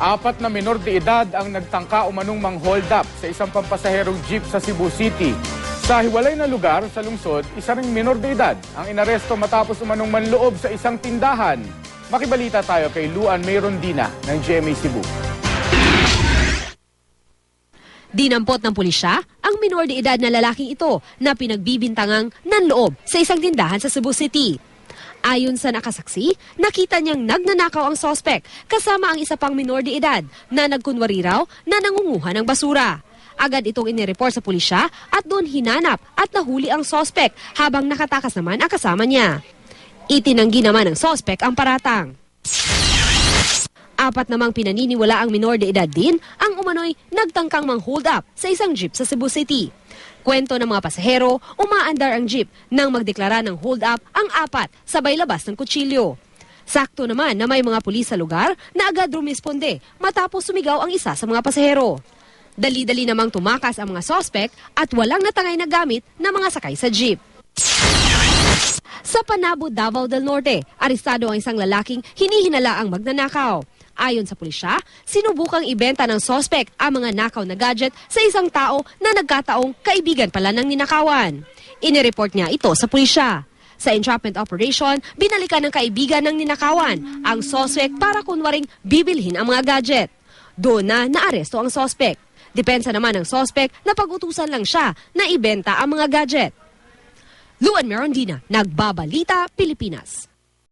Apat na minor de edad ang nagtangka umanong mang hold up sa isang pampasaherong jeep sa Cebu City. Sa hiwalay na lugar sa lungsod, isa ring minor de edad ang inaresto matapos umanong manloob sa isang tindahan. Makibalita tayo kay Luan Mayrondina ng GMA Cebu. Dinampot ng pulisya ang minor de edad na lalaking ito na pinagbibintangang nanloob sa isang tindahan sa Cebu City. Ayon sa nakasaksi, nakita niyang nagnanakaw ang sospek kasama ang isa pang minor de edad na nagkunwari raw na nangunguha ng basura. Agad itong inireport sa pulisya at doon hinanap at nahuli ang sospek habang nakatakas naman ang kasama niya. Itinanggi naman ng sospek ang paratang. Apat namang pinaniniwala ang minor de edad din ang umano'y nagtangkang mang hold up sa isang jeep sa Cebu City. Kwento ng mga pasahero, umaandar ang jeep nang magdeklara ng hold up ang apat sabay labas ng kutsilyo. Sakto naman na may mga pulis sa lugar na agad rumisponde matapos sumigaw ang isa sa mga pasahero. Dali-dali namang tumakas ang mga sospek at walang natangay na gamit na mga sakay sa jeep. Sa Panabo, Davao del Norte, arestado ang isang lalaking hinihinala ang magnanakaw. Ayon sa pulisya, sinubukang ibenta ng sospek ang mga nakaw na gadget sa isang tao na nagkataong kaibigan pala ng ninakawan. Inireport niya ito sa pulisya. Sa entrapment operation, binalikan ng kaibigan ng ninakawan ang sospek para kunwaring bibilhin ang mga gadget. Doon na naaresto ang sospek. Depensa naman ng sospek na pag-utusan lang siya na ibenta ang mga gadget. Luan Merondina, Nagbabalita, Pilipinas.